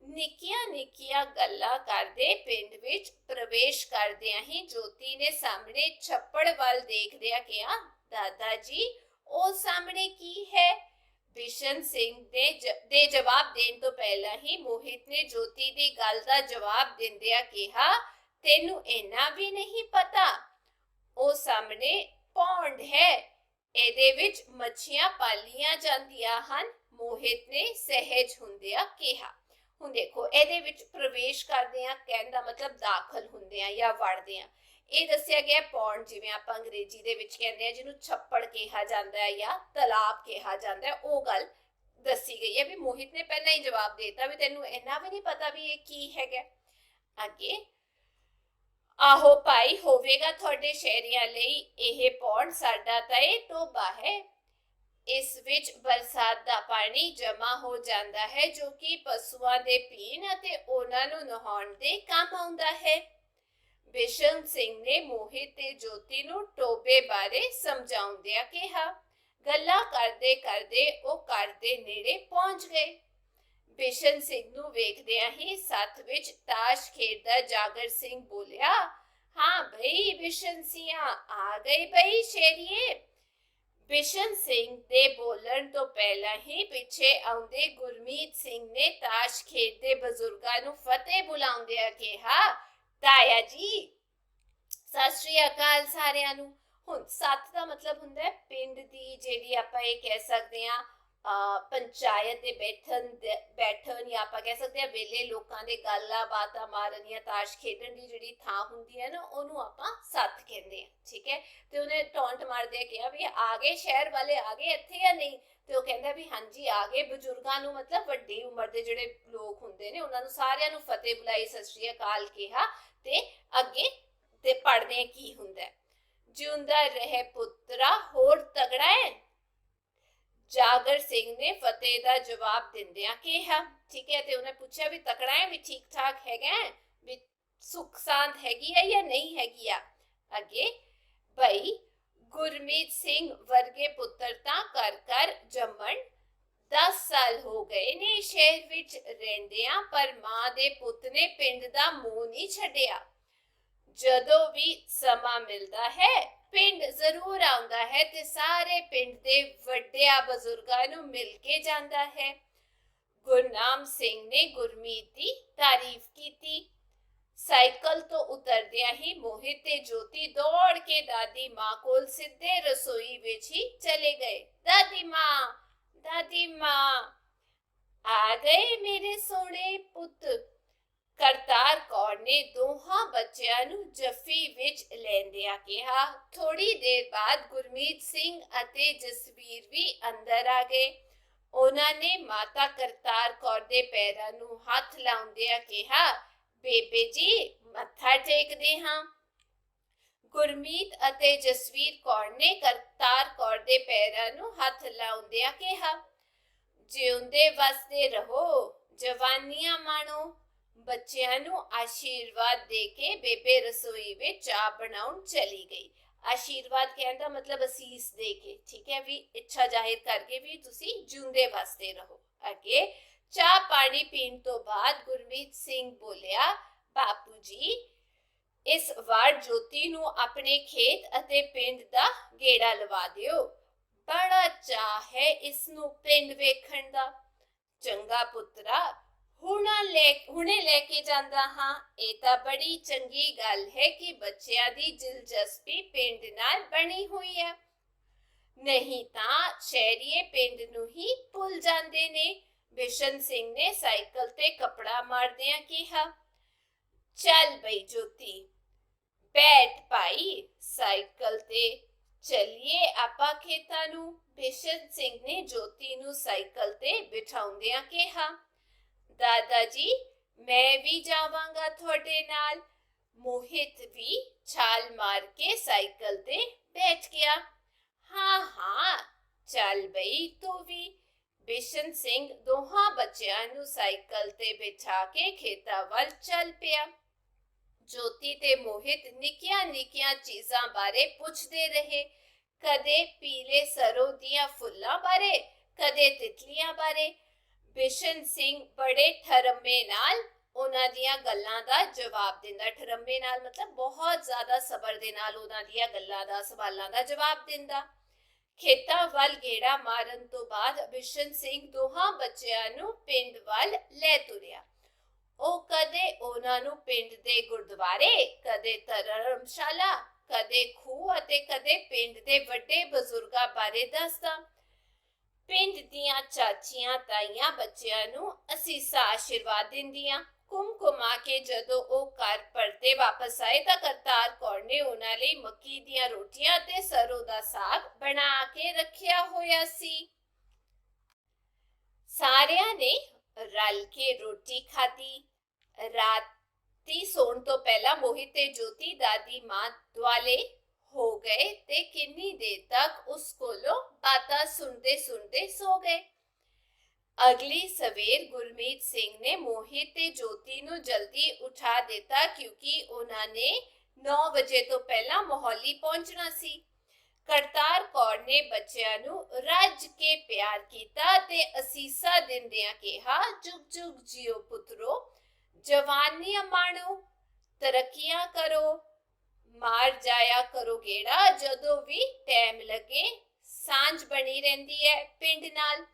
ਨਿੱਕੀਆਂ ਨਿੱਕੀਆਂ ਗੱਲਾਂ ਕਰਦੇ ਪਿੰਡ ਵਿੱਚ ਪ੍ਰਵੇਸ਼ ਕਰਦਿਆਂ ਹੀ ਜੋਤੀ ਨੇ ਸਾਹਮਣੇ ਛੱਪੜ ਵੱਲ ਦੇਖਦਿਆਂ ਕਿਹਾ, ਦਾਦਾ ਜੀ, ਉਹ ਸਾਹਮਣੇ ਕੀ ਹੈ? ਬਿਸ਼ਨ ਸਿੰਘ ਦੇ ਦੇ ਜਵਾਬ ਦੇਣ ਤੋਂ ਪਹਿਲਾਂ ਹੀ ਮੋਹਿਤ ਨੇ ਜੋਤੀ ਦੀ ਗੱਲ ਦਾ ਜਵਾਬ ਦਿੰਦਿਆਂ ਕਿਹਾ, ਤੈਨੂੰ ਇੰਨਾ ਵੀ ਨਹੀਂ ਪਤਾ? ਉਹ ਸਾਹਮਣੇ ਪੌਂਡ ਹੈ। ਇਹਦੇ ਵਿੱਚ ਮੱਛੀਆਂ ਪਾਲੀਆਂ ਜਾਂਦੀਆਂ ਹਨ, ਮੋਹਿਤ ਨੇ ਸਹਿਜ ਹੁੰਦਿਆਂ ਕਿਹਾ। ਹੁਣ ਦੇਖੋ, ਇਹਦੇ ਵਿੱਚ ਪ੍ਰਵੇਸ਼ ਕਰਦੇ ਆ ਕਹਿਣ ਦਾ ਮਤਲਬ ਦਾਖਲ ਹੁੰਦੇ ਆ ਜਾਂ ਵੜਦੇ ਆ ਇਹ ਦੱਸਿਆ ਗਿਆ ਪੌਂਡ ਜਿਵੇਂ ਆਪਾਂ ਅੰਗਰੇਜ਼ੀ ਦੇ ਵਿੱਚ ਕਹਿੰਦੇ ਆ, ਜਿਹਨੂੰ ਛੱਪੜ ਕਿਹਾ ਜਾਂਦਾ ਹੈ ਜਾਂ ਤਲਾਬ ਕਿਹਾ ਜਾਂਦਾ ਹੈ, ਉਹ ਗੱਲ ਦੱਸੀ ਗਈ ਹੈ। ਵੀ ਮੋਹਿਤ ਨੇ ਪਹਿਲਾਂ ਹੀ ਜਵਾਬ ਦਿੱਤਾ ਵੀ ਤੈਨੂੰ ਇੰਨਾ ਵੀ ਨਹੀਂ ਪਤਾ ਵੀ ਇਹ ਕੀ ਹੈਗਾ। ਅੱਗੇ, ਆਹੋ ਭਾਈ, ਹੋਵੇਗਾ ਤੁਹਾਡੇ ਸ਼ਹਿਰੀਆਂ ਲਈ ਇਹ ਪੌਂਡ ਸਾਡਾ ਤਾਂ ਇਹ ਟੋਬਾ ਹੈ। ਇਸ ਵਿੱਚ ਬਰਸਾਤ ਦਾ ਪਾਣੀ ਜਮਾ ਹੋ ਜਾਂਦਾ ਹੈ, ਜੋ ਕਿ ਪਸ਼ੂਆਂ ਦੇ ਪੀਣ ਅਤੇ ਉਹਨਾਂ ਨੂੰ ਨਹਾਉਣ ਦੇ ਕੰਮ ਆਉਂਦਾ ਹੈ। ਬਿਸ਼ਨ ਸਿੰਘ ਨੇ ਮੋਹਿਤ ਤੇ ਜੋਤੀ ਨੂੰ ਟੋਬੇ ਬਾਰੇ ਸਮਝਾਉਂਦਿਆਂ ਕਿਹਾ। ਗੱਲਾਂ ਕਰਦੇ ਕਰਦੇ ਉਹ ਘਰ ਦੇ ਨੇੜੇ ਪਹੁੰਚ ਗਏ। ਬਿਸ਼ਨ ਸਿੰਘ ਨੂੰ ਵੇਖਦਿਆਂ ਹੀ ਸੱਥ ਵਿੱਚ ਤਾਸ਼ ਖੇਡਦਾ ਜਾਗਰ ਸਿੰਘ ਬੋਲਿਆ, ਹਾਂ ਭਈ ਬਿਸ਼ਨ ਸਿਆ, ਆ ਗਈ ਭਈ ਸ਼ੇਰੀਏ। ਬਿਸ਼ਨ ਸਿੰਘ ਦੇ ਬੋਲਣ ਤੋਂ ਪਹਿਲਾਂ ਹੀ ਪਿੱਛੇ ਆਉਂਦੇ ਗੁਰਮੀਤ ਸਿੰਘ ਨੇ ਤਾਸ਼ ਖੇਡਦੇ ਬਜ਼ੁਰਗਾਂ ਨੂੰ ਫਤਿਹ ਬੁਲਾਉਂਦਿਆਂ ਕਿਹਾ ਤਾਇਆ ਜੀ। ਸਤਿ ਸ਼੍ਰੀ ਅਕਾਲ ਸਾਰਿਆਂ ਨੂੰ। ਹੁਣ ਸੱਤ ਦਾ ਮਤਲਬ ਹੁੰਦਾ ਹੈ। ਪਿੰਡ ਦੀ ਜਿਹੜੀ ਆਪਾਂ ਇਹ ਕਹਿ ਸਕਦੇ ਆ ਪੰਚਾਇਤ ਦੇ ਬੈਠਣ ਬੈਠਣ ਜਾਂ ਆਪਾਂ ਕਹਿ ਸਕਦੇ ਆ ਵੇਲੇ ਲੋਕਾਂ ਦੇ ਗੱਲਾਂ ਬਾਤਾਂ ਮਾਰਨ ਜਾਂ ਤਾਸ਼ ਖੇਡਣ ਦੀ ਜਿਹੜੀ ਥਾਂ ਹੁੰਦੀ ਹੈ ਨਾ, ਉਹਨੂੰ ਆਪਾਂ ਸੱਤ ਕਹਿੰਦੇ ਆ ਠੀਕ ਹੈ? ਤੇ ਉਹਨੇ ਟੌਂਟ ਮਾਰਦੇ ਕਿਹਾ ਵੀ ਆ ਸ਼ਹਿਰ ਵਾਲੇ, ਆ ਇੱਥੇ ਜਾਂ ਨਹੀਂ? ਤੇ ਉਹ ਕਹਿੰਦਾ ਵੀ ਹਾਂਜੀ, ਆ ਗਏ ਬਜ਼ੁਰਗਾਂ ਨੂੰ ਮਤਲਬ ਵੱਡੀ ਉਮਰ ਦੇ ਜਿਹੜੇ ਲੋਕ ਹੁੰਦੇ ਨੇ, ਉਹਨਾਂ ਨੂੰ ਸਾਰਿਆਂ ਨੂੰ ਫਤਿਹ ਬੁਲਾਈ, ਸਤਿ ਸ਼੍ਰੀ ਅਕਾਲ ਕਿਹਾ ਤੇ ਅੱਗੇ ਤੇ ਪੜਦੇ ਕੀ ਹੁੰਦਾ ਹੈ। ਜਿਉਂਦਾ ਰਹੇ ਪੁੱਤਰਾ, ਹੋਰ ਤਗੜਾ ਹੈ? ਜਾਗਰ ਸਿੰਘ ਨੇ ਫਤਿਹ ਦਾ ਜਵਾਬ ਦਿੰਦਿਆਂ ਕਿਹਾ। ਠੀਕ ਹੈ, ਤੇ ਉਹਨੇ ਪੁੱਛਿਆ ਵੀ ਤਕੜਾ ਹੈ, ਵੀ ਠੀਕ ਠਾਕ ਹੈਗਾ ਵੀ ਸੁਖ ਸ਼ਾਂਤ ਹੈਗੀ ਹੈ ਜਾਂ ਨਹੀਂ ਹੈਗੀ ਆ? ਅੱਗੇ ਭਈ ਗੁਰਮੀਤ ਸਿੰਘ ਵਰਗੇ ਪੁੱਤਰ ਤਾਂ ਕਰ ਕਰ ਜੰਮਣ 10 ਸਾਲ ਹੋ ਗਏ ਨੇ ਸ਼ਹਿਰ ਵਿੱਚ ਰਹਿੰਦਿਆਂ, ਪਰ ਮਾਂ ਦੇ ਪੁੱਤ ਨੇ ਪਿੰਡ ਦਾ ਮੂੰਹ ਨਹੀਂ ਛੱਡਿਆ। ਜਦੋਂ ਵੀ ਸਮਾਂ ਮਿਲਦਾ ਹੈ, ਪਿੰਡ ਜ਼ਰੂਰ ਆਉਂਦਾ ਹੈ ਤੇ ਸਾਰੇ ਪਿੰਡ ਦੇ ਵੱਡਿਆਂ ਬਜ਼ੁਰਗਾਂ ਨੂੰ ਮਿਲ ਕੇ ਜਾਂਦਾ ਹੈ। ਗੁਰਨਾਮ ਸਿੰਘ ਨੇ ਗੁਰਮੀਤ ਦੀ ਤਾਰੀਫ ਕੀਤੀ। ਸਾਈਕਲ ਤੋਂ ਉਤਰਦਿਆਂ ਹੀ ਮੋਹਿਤ ਤੇ ਜੋਤੀ ਦੌੜ ਕੇ ਦਾਦੀ ਮਾਂ ਕੋਲ ਸਿੱਧੇ ਰਸੋਈ ਵਿੱਚ ਹੀ ਚਲੇ ਗਏ। ਦਾਦੀ ਮਾਂ ਦਾਦੀ ਮਾਂ, ਆ ਗਏ ਮੇਰੇ ਸੋਹਣੇ ਪੁੱਤ। ਕਰਤਾਰ ਕੌਰ ਨੇ ਦੋਹਾਂ ਬੱਚਿਆਂ ਨੂੰ ਜੱਫੀ ਵਿੱਚ ਲੈਂਦਿਆਂ ਕਿਹਾ। ਥੋੜੀ ਦੇਰ ਬਾਅਦ ਗੁਰਮੀਤ ਸਿੰਘ ਅਤੇ ਜਸਵੀਰ ਵੀ ਅੰਦਰ ਆ ਗਏ। ਉਹਨਾਂ ਨੇ ਮਾਤਾ ਕਰਤਾਰ ਕੌਰ ਦੇ ਪੈਰਾਂ ਨੂੰ ਹੱਥ ਲਾਉਂਦਿਆਂ ਕਿਹਾ, ਬੇਬੇ ਜੀ, ਮੱਥਾ ਟੇਕਦੇ ਹਾਂ। ਗੁਰਮੀਤ ਅਤੇ ਜਸਵੀਰ ਕੌਰ ਨੇ ਕਰਤਾਰ ਕੌਰ ਦੇ ਪੈਰਾਂ ਨੂੰ ਹੱਥ ਲਾਉਂਦਿਆਂ ਕਿਹਾ, ਜਿਉਂਦੇ ਵਸਦੇ ਰਹੋ, ਜਵਾਨੀਆਂ ਮਾਣੋ। ਬੱਚਿਆਂ ਨੂੰ ਆਸ਼ੀਰਵਾਦ ਦੇ ਕੇ ਬੇਬੇ ਰਸੋਈ ਵਿੱਚ ਚਾਹ ਬਣਾਉਣ ਚਲੀ ਗਈ। ਆਸ਼ੀਰਵਾਦ ਕਹਿਣ ਦਾ ਮਤਲਬ ਅਸੀਸ ਦੇ ਕੇ, ਠੀਕ ਹੈ ਵੀ ਇੱਛਾ ਜ਼ਾਹਿਰ ਕਰਕੇ ਵੀ ਤੁਸੀਂ ਜਿਉਂਦੇ ਵਸਦੇ ਰਹੋ। ਅੱਗੇ ਚਾਹ ਪਾਣੀ ਪੀਣ ਤੋਂ ਬਾਅਦ ਗੁਰਮੀਤ ਸਿੰਘ ਬੋਲਿਆ, ਬਾਪੂ ਜੀ, ਇਸ ਵਾਰ ਜੋਤੀ ਨੂੰ ਆਪਣੇ ਖੇਤ ਅਤੇ ਪਿੰਡ ਦਾ ਗੇੜਾ ਲਵਾ ਦਿਓ। ਬੜਾ ਚਾਹ ਹੈ ਇਸ ਨੂੰ ਪਿੰਡ ਵੇਖਣ ਦਾ। ਚੰਗਾ ਪੁੱਤਰਾ ਲੈ ਹੁਣੇ ਲੈ ਕੇ ਜਾਂਦਾ ਹਾਂ। ਇਹ ਤਾਂ ਬੜੀ ਚੰਗੀ ਗੱਲ ਹੈ ਕਿ ਬੱਚਿਆਂ ਦੀ ਦਿਲਚਸਪੀ ਪਿੰਡ ਨਾਲ ਬਣੀ ਹੋਈ ਹੈ। ਨਹੀਂ ਤਾਂ ਸ਼ਹਿਰੀਏ ਪਿੰਡ ਨੂੰ ਹੀ ਭੁੱਲ ਜਾਂਦੇ ਨੇ। ਬਿਸ਼ਨ ਸਿੰਘ ਨੇ ਸਾਈਕਲ ਤੇ ਕਪੜਾ ਮਾਰਦਿਆਂ ਕਿਹਾ, ਚੱਲ ਬਈ ਜੋਤੀ, ਬੈਠ ਭਾਈ, ਸਾਈਕਲ ਤੇ ਚਲਿਏ ਆਪਾਂ ਖੇਤਾਂ ਨੂੰ। ਬਿਸ਼ਨ ਸਿੰਘ ਨੇ ਜੋਤੀ ਨੂੰ ਸਾਈਕਲ ਤੇ ਬਿਠਾਉਂਦਿਆਂ ਕਿਹਾ। ਦਾਦਾ ਜੀ ਮੈਂ ਵੀ ਜਾਵਾਂਗਾ ਤੁਹਾਡੇ ਨਾਲ ਮੋਹਿਤ ਵੀ ਛਾਲ ਮਾਰ ਕੇ ਸਾਈਕਲ ਤੇ ਬੈਠ ਗਿਆ ਹਾਂ ਹਾਂ ਚੱਲ ਬਈ ਤੂੰ ਵੀ ਬਿਸ਼ਨ ਸਿੰਘ ਦੋਹਾਂ ਬੱਚਿਆਂ ਨੂੰ ਸਾਈਕਲ ਤੇ ਬਿਠਾ ਕੇ ਖੇਤਾਂ ਵੱਲ ਚੱਲ ਪਿਆ ਜੋਤੀ ਤੇ ਮੋਹਿਤ ਨਿੱਕੀਆਂ ਨਿੱਕੀਆਂ ਚੀਜ਼ਾਂ ਬਾਰੇ ਪੁੱਛਦੇ ਰਹੇ ਕਦੇ ਪੀਲੇ ਸਰੋਂ ਦੀਆਂ ਫੁੱਲਾਂ ਬਾਰੇ ਕਦੇ ਤਿਤਲੀਆਂ ਬਾਰੇ ਬਿਸ਼ਨ ਸਿੰਘ ਬੜੇ ਠਰਮੇ ਨਾਲ ਉਹਨਾਂ ਦੀਆਂ ਗੱਲਾਂ ਦਾ ਜਵਾਬ ਦਿੰਦਾ। ਠਰਮੇ ਨਾਲ ਮਤਲਬ ਬਹੁਤ ਜ਼ਿਆਦਾ ਸਬਰ ਦੇ ਨਾਲ ਉਹਨਾਂ ਦੀਆਂ ਗੱਲਾਂ ਦਾ, ਸਵਾਲਾਂ ਦਾ ਜਵਾਬ ਦਿੰਦਾ। ਖੇਤਾਂ ਵੱਲ ਗੇੜਾ ਮਾਰਨ ਤੋਂ ਬਾਅਦ ਬਿਸ਼ਨ ਸਿੰਘ ਦੋਹਾਂ ਬੱਚਿਆਂ ਨੂੰ ਪਿੰਡ ਵੱਲ ਲੈ ਤੁਰਿਆ। ਉਹ ਕਦੇ ਉਹਨਾਂ ਨੂੰ ਪਿੰਡ ਦੇ ਗੁਰਦੁਆਰੇ, ਕਦੇ ਧਰਮਸ਼ਾਲਾ, ਕਦੇ ਖੂਹ ਅਤੇ ਕਦੇ ਪਿੰਡ ਦੇ ਵੱਡੇ ਬਜ਼ੁਰਗਾਂ ਬਾਰੇ ਦੱਸਦਾ। ਪਿੰਡ ਦੀਆਂ ਚਾਚੀਆਂ ਤਾਈਆਂ ਬੱਚਿਆਂ ਨੂੰ ਅਸੀਸਾਂ ਆਸ਼ੀਰਵਾਦ ਦਿੰਦੀਆਂ। ਕੁਮਕੁਮਾ ਕੇ ਜਦੋਂ ਉਹ ਘਰ ਪਰਤੇ ਵਾਪਸ ਆਏ ਤਾਂ ਕਰਤਾਰ ਕੌਰ ਨੇ ਉਹਨਾਂ ਲਈ ਮੱਕੀ ਦੀਆਂ ਰੋਟੀਆਂ ਤੇ ਸਰੋਂ ਦਾ ਸਾਗ ਬਣਾ ਕੇ ਰੱਖਿਆ ਹੋਇਆ ਸੀ। ਸਾਰਿਆਂ ਨੇ ਰਲ ਕੇ ਰੋਟੀ ਖਾਧੀ। ਰਾਤੀ ਸੌਣ ਤੋਂ ਪਹਿਲਾਂ ਮੋਹਿਤ ਤੇ ਜੋਤੀ ਦਾਦੀ ਮਾਂ ਦੁਆਲੇ ਹੋ ਗਏ ਤੇ ਕਿੰਨੀ ਦੇਰ ਤੱਕ ਉਸ ਕੋਲੋਂ ਬਾਤਾਂ ਸੁਣਦੇ ਸੁਣਦੇ ਸੋ ਗਏ। ਅਗਲੀ ਸਵੇਰ ਗੁਰਮੀਤ ਸਿੰਘ ਨੇ ਮੋਹਿਤ ਤੇ ਜੋਤੀ ਨੂੰ ਜਲਦੀ ਉਠਾ ਦਿੱਤਾ ਕਿਉਂਕਿ ਉਹਨਾਂ ਨੇ 9 ਵਜੇ ਤੋਂ ਪਹਿਲਾਂ ਮੋਹਾਲੀ ਪਹੁੰਚਣਾ ਸੀ। ਕਰਤਾਰ ਕੌਰ ਨੇ ਬੱਚਿਆਂ ਨੂੰ ਰੱਜ ਕੇ ਪਿਆਰ ਕੀਤਾ ਤੇ ਅਸੀਸਾਂ ਦਿੰਦਿਆਂ ਕਿਹਾ, ਜੁਗ ਜੁਗ ਜਿਓ ਪੁੱਤਰੋ ਜਵਾਨੀਆਂ ਮਾਣੋ ਤਰੱਕੀਆਂ ਕਰੋ ਮਾਰ ਜਾਇਆ ਕਰੋ ਗੇੜਾ ਜਦੋਂ ਵੀ ਟਾਈਮ ਲੱਗੇ, ਸਾਂਝ ਬਣੀ ਰਹਿੰਦੀ ਹੈ ਪਿੰਡ ਨਾਲ।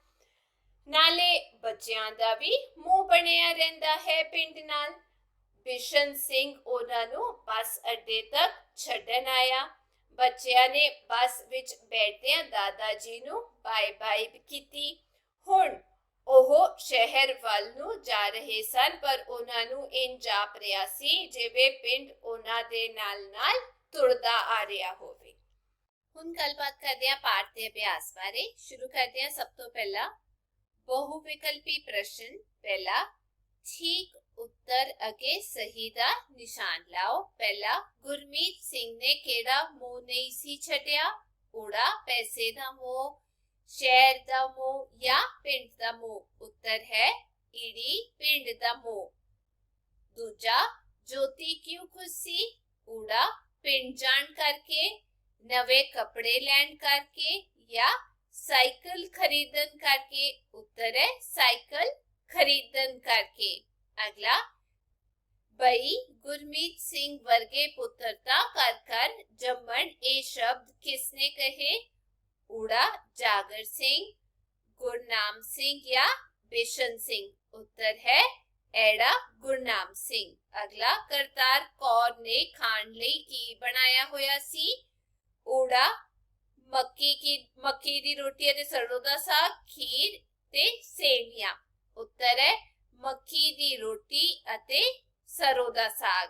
ਨਾਲੇ ਬੱਚਿਆਂ ਦਾ ਵੀ ਮੂੰਹ ਬਣਿਆ ਰਹਿੰਦਾ ਹੈ ਪਿੰਡ ਨਾਲ। ਬਿਸ਼ਨ ਸਿੰਘ ਉਹਨਾਂ ਨੂੰ ਬੱਸ ਅੱਡੇ ਤੱਕ ਛੱਡਣ ਆਇਆ। ਬੱਚਿਆਂ ਨੇ ਬੱਸ ਵਿੱਚ ਬੈਠਦਿਆਂ ਦਾਦਾ ਜੀ ਨੂੰ ਬਾਏ ਬਾਏ ਕੀਤੀ। ਹੁਣ ਉਹ ਸ਼ਹਿਰ ਵੱਲ ਨੂੰ ਜਾ ਰਹੇ ਸਨ, ਪਰ ਉਹਨਾਂ ਨੂੰ ਇੰਜ ਜਾਪ ਰਿਹਾ ਸੀ ਜਿਵੇਂ ਪਿੰਡ ਉਹਨਾਂ ਦੇ ਨਾਲ ਨਾਲ ਤੁਰਦਾ ਆ ਰਿਹਾ ਹੋਵੇ। ਹੁਣ ਗੱਲਬਾਤ ਕਰਦੇ ਹਾਂ ਪਾਠ ਦੇ ਅਭਿਆਸ ਬਾਰੇ। ਸ਼ੁਰੂ ਕਰਦੇ ਹਾਂ ਸਭ ਤੋਂ ਪਹਿਲਾਂ। ਬਹੁ ਵਿਕਲਪੀ ਪ੍ਰਸ਼ਨ। ਪਹਿਲਾ, ਠੀਕ ਉੱਤਰ ਅਗੇ ਸਹੀ ਦਾ ਨਿਸ਼ਾਨ ਲਾਓ। ਪਹਿਲਾ, ਗੁਰਮੀਤ ਸਿੰਘ ਨੇ ਕਿਹੜਾ ਮੋਹ ਨਹੀਂ ਸੀ ਛੱਡਿਆ? ਊੜਾ, ਪੈਸੇ ਦਾ ਮੋਹ। ਸ਼ਹਿਰ ਦਾ ਮੋਹ ਜਾਂ ਪਿੰਡ ਦਾ ਮੋਹ ਉੱਤਰ ਹੈ ਈੜੀ ਪਿੰਡ ਦਾ ਮੋਹ ਦੂਜਾ ਜੋਤੀ ਕਿਉਂ ਖੁਸ਼ ਸੀ ਊੜਾ ਪਿੰਡ ਜਾਣ ਕਰਕੇ ਨਵੇਂ ਕੱਪੜੇ ਲੈਣ ਕਰਕੇ ਜਾਂ ਸਾਈਕਲ ਖਰੀਦਣ ਕਰਕੇ ਉੱਤਰ ਹੈ ਸਾਈਕਲ ਖਰੀਦਣ ਕਰਕੇ ਅਗਲਾ ਬਈ ਗੁਰਮੀਤ ਸਿੰਘ ਵਰਗੇ ਪੁੱਤਰਤਾ ਕਰ ਕਰ ਜੰਮਣ ਊੜਾ ਜਾਗਰ ਸਿੰਘ ਗੁਰਨਾਮ ਸਿੰਘ ਜਾਂ ਬਿਸ਼ਨ ਸਿੰਘ ਉੱਤਰ ਹੈ ਐੜਾ ਗੁਰਨਾਮ ਸਿੰਘ ਅਗਲਾ ਕਰਤਾਰ ਕੌਰ ਨੇ ਖਾਣ ਲਈ ਕੀ ਬਣਾਇਆ ਹੋਇਆ ਸੀ ਊੜਾ ਮੱਕੀ ਕੀ ਮੱਕੀ ਦੀ ਰੋਟੀ ਅਤੇ ਸਰੋਂ ਦਾ ਸਾਗ ਖੀਰ ਤੇ ਸੇਵੀਆਂ ਉੱਤਰ ਹੈ ਮੱਕੀ ਦੀ ਰੋਟੀ ਅਤੇ ਸਰੋਂ ਦਾ ਸਾਗ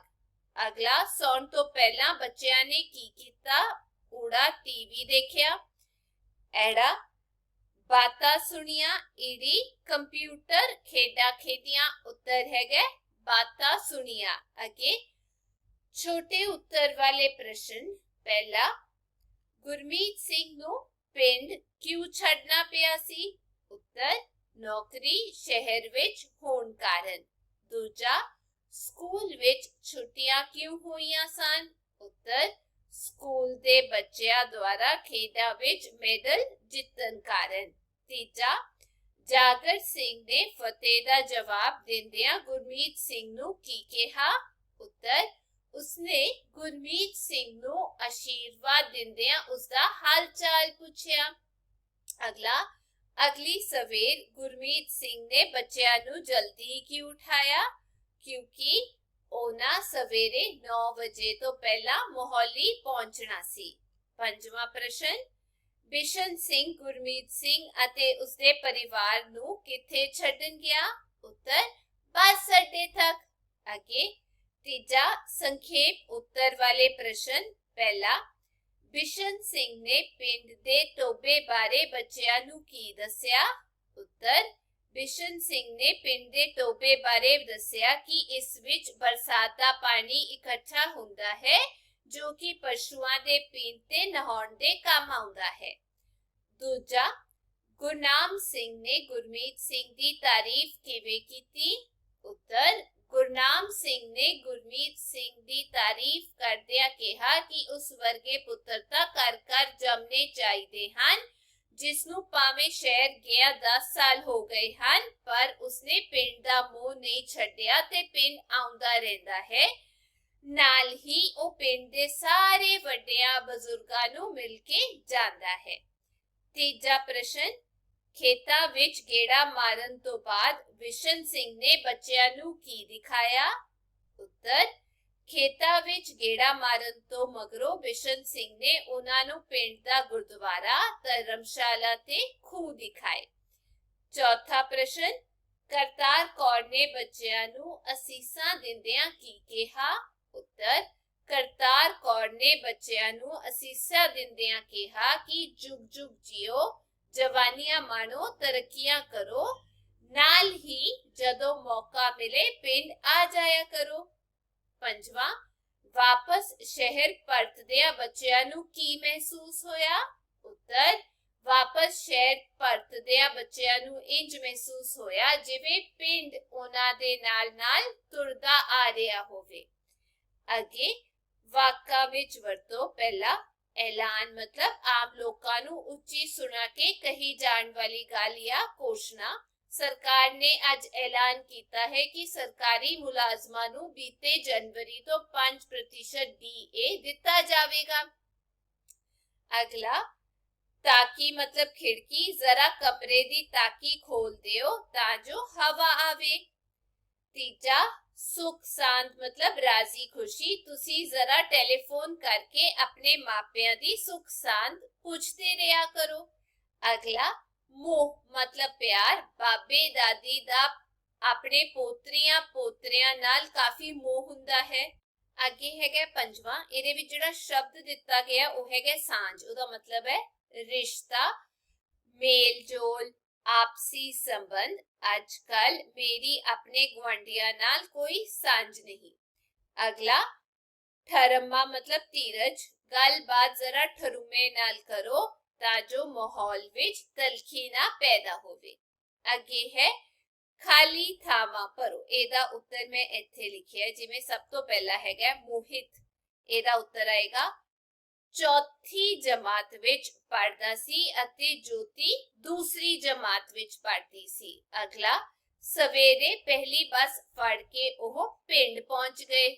ਅਗਲਾ ਸੌਣ ਤੋਂ ਪਹਿਲਾਂ ਬੱਚਿਆਂ ਨੇ ਕੀ ਕੀਤਾ ਊੜਾ ਟੀਵੀ ਦੇਖਿਆ ਐੜਾ ਬਾਤਾਂ ਸੁਣੀਆਂ, ਈੜੀ ਕੰਪਿਊਟਰ ਖੇਡਾਂ ਖੇਡੀਆਂ, ਉੱਤਰ ਹੈਗਾ ਬਾਤਾਂ ਸੁਣੀਆਂ। ਅਗੇ ਛੋਟੇ ਉੱਤਰ ਵਾਲੇ ਪ੍ਰਸ਼ਨ, ਪਹਿਲਾ, ਗੁਰਮੀਤ ਸਿੰਘ ਨੂੰ ਪਿੰਡ ਕਿਉਂ ਛੱਡਣਾ ਪਿਆ ਸੀ? ਉੱਤਰ, ਨੌਕਰੀ ਸ਼ਹਿਰ ਵਿੱਚ ਹੋਣ ਕਾਰਨ। ਦੂਜਾ, ਸਕੂਲ ਵਿੱਚ ਛੁੱਟੀਆਂ ਕਿਉਂ ਹੋਈਆਂ ਸਨ? ਉੱਤਰ ਸਕੂਲ ਦੇ ਬੱਚਿਆਂ ਦੁਆਰਾ ਖੇਡਾਂ ਵਿੱਚ ਮੈਡਲ ਜਿੱਤਣ ਕਾਰਨ। ਤੀਜਾ, ਜਾਗਰ ਸਿੰਘ ਨੇ ਫਤਿਹ ਦਾ ਜਵਾਬ ਦਿੰਦਿਆਂ ਗੁਰਮੀਤ ਸਿੰਘ ਨੂੰ ਕੀ ਕਿਹਾ? ਉੱਤਰ, ਉਸਨੇ ਗੁਰਮੀਤ ਸਿੰਘ ਨੂੰ ਅਸ਼ੀਰਵਾਦ ਦਿੰਦਿਆਂ ਉਸਦਾ ਹਾਲ ਚਾਲ ਪੁੱਛਿਆ। ਅਗਲਾ, ਅਗਲੀ ਸਵੇਰ ਗੁਰਮੀਤ ਸਿੰਘ ਨੇ ਬੱਚਿਆਂ ਨੂੰ ਜਲਦੀ ਕਿਉਂ ਉਠਾਇਆ? ਕਿਉਂਕਿ ਉਹਨਾਂ ਸਵੇਰੇ 9 ਵਜੇ ਤੋਂ ਪਹਿਲਾਂ ਮੋਹਾਲੀ ਪਹੁੰਚਣਾ ਸੀ। ਪੰਜਵਾਂ ਪ੍ਰਸ਼ਨ, ਬਿਸ਼ਨ ਸਿੰਘ, ਗੁਰਮੀਤ ਸਿੰਘ ਅਤੇ ਉਸਦੇ ਪਰਿਵਾਰ ਨੂੰ ਕਿੱਥੇ ਛੱਡਣ ਗਿਆ? ਉੱਤਰ, ਬੱਸ ਅੱਡੇ ਤੱਕ। ਅੱਗੇ, ਤੀਜਾ ਸੰਖੇਪ ਉੱਤਰ ਵਾਲੇ ਪ੍ਰਸ਼ਨ, ਪਹਿਲਾ, ਬਿਸ਼ਨ ਸਿੰਘ ਨੇ ਪਿੰਡ ਦੇ ਟੋਬੇ ਬਾਰੇ ਬੱਚਿਆਂ ਨੂੰ ਕੀ ਦੱਸਿਆ? ਉੱਤਰ ਬਿਸ਼ਨ ਸਿੰਘ ਨੇ ਪਿੰਡ ਦੇ ਟੋਬੇ ਬਾਰੇ ਦੱਸਿਆ ਕਿ ਇਸ ਵਿੱਚ ਬਰਸਾਤ ਦਾ ਪਾਣੀ ਇਕੱਠਾ ਹੁੰਦਾ ਹੈ ਜੋ ਕਿ ਪਸ਼ੂਆਂ ਦੇ ਪੀਣ ਤੇ ਨਹਾਉਣ ਦੇ ਕੰਮ ਆਉਂਦਾ ਹੈ ਦੂਜਾ ਗੁਰਨਾਮ ਸਿੰਘ ਨੇ ਗੁਰਮੀਤ ਸਿੰਘ ਦੀ ਤਾਰੀਫ ਕਿਵੇਂ ਕੀਤੀ ਉੱਤਰ ਗੁਰਨਾਮ ਸਿੰਘ ਨੇ ਗੁਰਮੀਤ ਸਿੰਘ ਦੀ ਤਾਰੀਫ ਕਰਦਿਆਂ ਕਿਹਾ ਕਿ ਉਸ ਵਰਗੇ ਪੁੱਤਰਤਾ ਕਰ ਕਰ ਜੰਮਨੇ ਚਾਹੀਦੇ ਹਨ ਜਿਸ ਨੂੰ ਭਾਵੇਂ ਸ਼ਹਿਰ ਗਿਆ 10 ਸਾਲ ਹੋ ਗਏ ਹਨ, ਪਰ ਉਸਨੇ ਪਿੰਡ ਦਾ ਮੋਹ ਨਹੀਂ ਛੱਡਿਆ ਤੇ ਪਿੰਡ ਆਉਂਦਾ ਰਹਿੰਦਾ ਹੈ। ਨਾਲ ਹੀ ਉਹ ਪਿੰਡ ਦੇ ਸਾਰੇ ਵੱਡਿਆਂ ਬਜ਼ੁਰਗਾਂ ਨੂੰ ਮਿਲ ਕੇ ਜਾਂਦਾ ਹੈ। ਤੀਜਾ ਪ੍ਰਸ਼ਨ, ਖੇਤਾਂ ਵਿੱਚ ਗੇੜਾ ਮਾਰਨ ਤੋਂ ਬਾਅਦ ਵਿਸ਼ਨ ਸਿੰਘ ਨੇ ਬੱਚਿਆਂ ਨੂੰ ਕੀ ਦਿਖਾਇਆ? ਉੱਤਰ ਖੇਤਾਂ ਵਿੱਚ ਗੇੜਾ ਮਾਰਨ ਤੋਂ ਮਗਰੋਂ ਬਿਸ਼ਨ ਸਿੰਘ ਨੇ ਉਹਨਾਂ ਨੂੰ ਪਿੰਡ ਦਾ ਗੁਰਦੁਆਰਾ, ਧਰਮਸ਼ਾਲਾ ਤੇ ਖੂਹ ਦਿਖਾਏ। ਚੌਥਾ ਪ੍ਰਸ਼ਨ, ਕਰਤਾਰ ਕੌਰ ਨੇ ਬੱਚਿਆਂ ਨੂੰ ਅਸੀਸਾਂ ਦਿੰਦਿਆਂ ਕੀ ਕਿਹਾ? ਉੱਤਰ, ਕਰਤਾਰ ਕੌਰ ਨੇ ਬੱਚਿਆਂ ਨੂੰ ਅਸੀਸਾਂ ਦਿੰਦਿਆਂ ਕਿਹਾ ਕਿ ਜੁਗ ਜੁਗ ਜਿਓ, ਜਵਾਨੀਆਂ ਮਾਣੋ, ਤਰੱਕੀਆਂ ਕਰੋ। ਨਾਲ ਹੀ ਜਦੋਂ ਮੌਕਾ ਮਿਲੇ, ਪਿੰਡ ਆ ਜਾਇਆ ਕਰੋ। ਪੰਜਵਾਂ, ਵਾਪਸ ਸ਼ਹਿਰ ਪਰਤਦਿਆਂ ਬੱਚਿਆਂ ਨੂੰ ਕੀ ਮਹਿਸੂਸ ਹੋਇਆ? ਉੱਤਰ, ਵਾਪਸ ਸ਼ਹਿਰ ਪਰਤਦਿਆਂ ਬੱਚਿਆਂ ਨੂੰ ਇੰਜ ਮਹਿਸੂਸ ਹੋਇਆ ਜਿਵੇਂ ਪਿੰਡ ਉਹਨਾਂ ਦੇ ਨਾਲ ਨਾਲ ਤੁਰਦਾ ਆ ਰਿਹਾ ਹੋਵੇ। ਅੱਗੇ, ਵਾਕਾਂ ਵਿੱਚ ਵਰਤੋ ਪਹਿਲਾ, ਐਲਾਨ ਮਤਲਬ ਆਮ ਲੋਕਾਂ ਨੂੰ ਉੱਚੀ ਸੁਣਾ ਕੇ ਕਹੀ ਜਾਣ ਵਾਲੀ ਗੱਲ ਜਾਂ ਘੋਸ਼ਣਾ। ਸਰਕਾਰ ਨੇ ਅੱਜ ਐਲਾਨ ਕੀਤਾ ਹੈ ਕਿ ਸਰਕਾਰੀ ਮੁਲਾਜ਼ਮਾਂ ਨੂੰ ਬੀਤੇ ਜਨਵਰੀ ਤੋਂ 5% ਡੀਏ ਦਿੱਤਾ ਜਾਵੇਗਾ ਅਗਲਾ ਤਾਕੀ ਮਤਲਬ ਖਿੜਕੀ ਜ਼ਰਾ ਕਮਰੇ ਦੀ ਤਾਕੀ ਖੋਲ ਦਿਓ ਤਾਂ ਜੋ ਹਵਾ ਆਵੇ ਤੀਜਾ ਸੁਖ ਸ਼ਾਂਤ ਮਤਲਬ ਰਾਜ਼ੀ ਖੁਸ਼ੀ ਤੁਸੀਂ ਜ਼ਰਾ ਟੈਲੀਫੋਨ ਕਰਕੇ ਆਪਣੇ ਮਾਪਿਆਂ ਦੀ ਸੁਖ ਸ਼ਾਂਤ ਪੁੱਛਦੇ ਰਿਹਾ ਕਰੋ ਅਗਲਾ ਮੋਹ ਮਤਲਬ ਪਿਆਰ ਬਾਬੇ ਦਾਦੀ ਦਾ ਆਪਣੇ ਪੋਤਰੀਆਂ ਪੋਤਰਿਆਂ ਨਾਲ ਕਾਫੀ ਮੋਹ ਹੁੰਦਾ ਹੈ ਅੱਗੇ ਹੈਗਾ ਪੰਜਵਾਂ ਇਹਦੇ ਵਿੱਚ ਜਿਹੜਾ ਸ਼ਬਦ ਦਿੱਤਾ ਗਿਆ ਉਹ ਹੈਗਾ ਸਾਂਝ ਉਹਦਾ ਮਤਲਬ ਹੈ ਰਿਸ਼ਤਾ ਮੇਲ ਜੋਲ ਆਪਸੀ ਸੰਬੰਧ ਅੱਜ ਕੱਲ ਮੇਰੀ ਆਪਣੇ ਗੁਆਂਢੀਆਂ ਨਾਲ ਕੋਈ ਸਾਂਝ ਨਹੀਂ ਅਗਲਾ ਠਰਮਾ ਮਤਲਬ ਧੀਰਜ ਗੱਲਬਾਤ ਜ਼ਰਾ ਠਰੁਮੇ ਨਾਲ ਕਰੋ ਤਾਂ ਜੋ ਮਾਹੌਲ ਵਿੱਚ ਤਲਖੀ ਨਾ ਪੈਦਾ ਹੋਵੇ। ਅੱਗੇ ਹੈ, ਖਾਲੀ ਥਾਵਾਂ ਭਰੋ। ਇਹਦਾ ਉੱਤਰ ਮੈਂ ਇੱਥੇ ਲਿਖਿਆ, ਜਿਵੇਂ ਸਭ ਤੋਂ ਪਹਿਲਾ ਹੈਗਾ ਮੋਹਿਤ। ਇਹਦਾ ਉੱਤਰ ਆਏਗਾ, ਚੌਥੀ ਜਮਾਤ ਵਿੱਚ ਪੜਦਾ ਸੀ ਅਤੇ ਜੋਤੀ ਦੂਸਰੀ ਜਮਾਤ ਵਿੱਚ ਪੜਦੀ ਸੀ। ਅਗਲਾ, ਸਵੇਰੇ ਪਹਿਲੀ ਬੱਸ ਫੜ ਕੇ ਉਹ ਪਿੰਡ ਪਹੁੰਚ ਗਏ।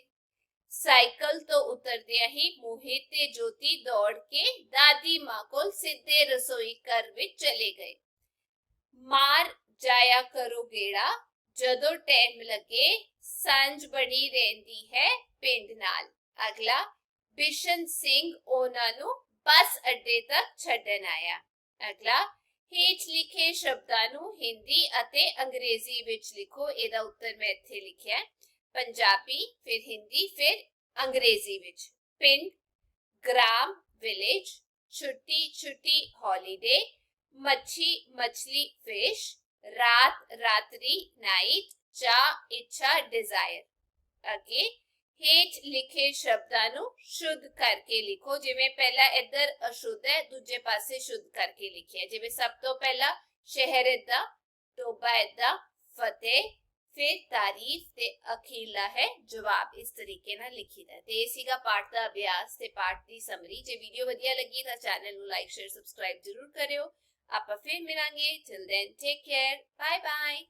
ਸਾਈਕਲ ਤੋਂ ਉਤਰਦਿਆਂ ਹੀ ਮੋਹਿਤ ਤੇ ਜੋਤੀ ਦੌੜ ਕੇ ਦਾਦੀ ਮਾਂ ਕੋਲ ਸਿੱਧੇ ਰਸੋਈ ਘਰ ਵਿੱਚ ਚਲੇ ਗਏ। ਮਾਰ ਜਾਇਆ ਕਰੋ ਗੇੜਾ, ਜਦੋਂ ਟਾਈਮ ਲੱਗੇ ਸੰਜ ਬੜੀ ਰਹਿੰਦੀ ਹੈ ਪਿੰਡ ਨਾਲ। ਅਗਲਾ, ਬਿਸ਼ਨ ਸਿੰਘ ਉਹਨਾਂ ਨੂੰ ਬੱਸ ਅੱਡੇ ਤੱਕ ਛੱਡਣ ਆਇਆ। ਅਗਲਾ, ਹੇਠ ਲਿਖੇ ਸ਼ਬਦਾਂ ਨੂੰ ਹਿੰਦੀ ਅਤੇ ਅੰਗਰੇਜ਼ੀ ਵਿੱਚ ਲਿਖੋ, ਇਹਦਾ ਉੱਤਰ ਮੈਂ ਇੱਥੇ ਲਿਖਿਆ ਹੈ। ਪੰਜਾਬੀ, ਫਿਰ ਹਿੰਦੀ, ਫਿਰ ਅੰਗਰੇਜ਼ੀ ਵਿੱਚ। ਪਿੰਡ, ਗ੍ਰਾਮ, ਵਿਲੇਜ, ਛੁੱਟੀ ਛੁੱਟੀ ਹੌਲੀਡੇ ਮੱਛੀ, ਮਛਲੀ ਫਿਸ਼ ਰਾਤ, ਰਾਤਰੀ ਨਾਈਟ ਚਾਹ, ਇੱਛਾ ਡਿਜ਼ਾਇਰ ਅੱਗੇ, ਹੇਠ ਲਿਖੇ ਸ਼ਬਦਾਂ ਨੂੰ ਸ਼ੁੱਧ ਕਰਕੇ ਲਿਖੋ। ਜਿਵੇਂ ਪਹਿਲਾ ਇੱਧਰ ਅਸ਼ੁੱਧ ਹੈ, ਦੂਜੇ ਪਾਸੇ ਸ਼ੁੱਧ ਕਰਕੇ ਲਿਖਿਆ। ਜਿਵੇਂ ਸਭ ਤੋਂ ਪਹਿਲਾ ਸ਼ਹਿਰ ਦਾ ਟੋਬਾ ਦਾ ਫਤਿਹ ਫਿਰ ਤਾਰੀਫ ਤੇ ਅਖੀਲਾ ਹੈ ਜਵਾਬ, ਇਸ ਤਰੀਕੇ ਨਾਲ ਲਿਖੀਦਾ ਤੇ ਇਹ ਸੀਗਾ ਪਾਠ ਦਾ ਅਭਿਆਸ ਤੇ ਪਾਠ ਦੀ ਸਮਰੀ ਜੇ ਵੀਡੀਓ ਵਧੀਆ ਲੱਗੀ ਤਾਂ ਚੈਨਲ ਨੂੰ ਲਾਈਕ ਸ਼ੇਅਰ ਸਬਸਕ੍ਰਾਈਬ ਜ਼ਰੂਰ ਕਰਿਓ। ਆਪਾਂ ਫਿਰ ਮਿਲਾਂਗੇ। Till then take care bye bye